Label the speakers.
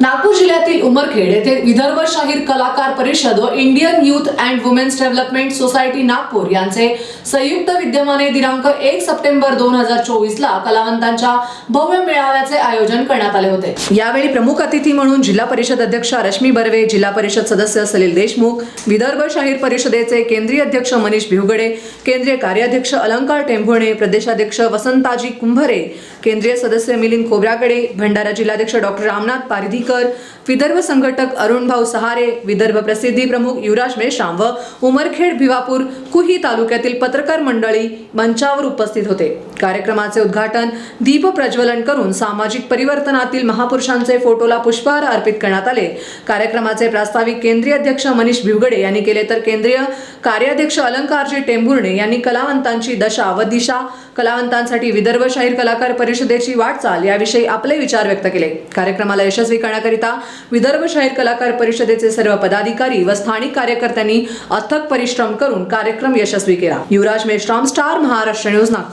Speaker 1: नागपूर जिल्ह्यातील उमरखेड येथे विदर्भ शाहीर कलाकार परिषद व Indian youth and women's development society Nagpur यांचे संयुक्त विद्यमाने दिनांक एक सप्टेंबर दोन हजार चोवीस ला कलावंतांच्या भव्य मेळाव्याचे आयोजन करण्यात आले होते. यावेळी प्रमुख अतिथी म्हणून जिल्हा परिषद अध्यक्ष रश्मी बर्वे जिल्हा परिषद सदस्य सलील देशमुख विदर्भ शाहीर परिषदेचे केंद्रीय अध्यक्ष मनीष भिवगडे केंद्रीय कार्याध्यक्ष अलंकार टेंभुणे प्रदेशाध्यक्ष वसंताजी कुंभरे केंद्रीय सदस्य मिलिंद खोब्रागडे भंडारा जिल्हाध्यक्ष डॉक्टर रामनाथ पारधीकर विदर्भ संघटक अरुणभाऊ सहारे विदर्भ प्रसिद्धी प्रमुख युवराज मेश्राम व उमरखेड भिवापूर कुही तालुक्यातील पत्रकार मंडळी मंचावर उपस्थित होते. कार्यक्रमाचे उद्घाटन दीप प्रज्वलन करून सामाजिक परिवर्तनातील महापुरुषांचे फोटोला पुष्पहार अर्पित करण्यात आले. कार्यक्रमाचे प्रास्ताविक केंद्रीय अध्यक्ष मनीष भिवगडे यांनी केले तर केंद्रीय कार्याध्यक्ष अलंकारजी टेंभुर्णे यांनी कलावंतांची दशा व दिशा कलावंतांसाठी विदर्भ शाहीर कलाकार परिषदेची वाटचाल याविषयी आपले विचार व्यक्त केले. कार्यक्रमाला यशस्वी करण्याकरिता विदर्भ शाहीर कलाकार परिषदेचे सर्व पदाधिकारी व स्थानिक कार्यकर्त्यांनी अथक परिश्रम करून कार्यक्रम यशस्वी केला. Yuvraj Meshram star Maharashtra news Nagpur.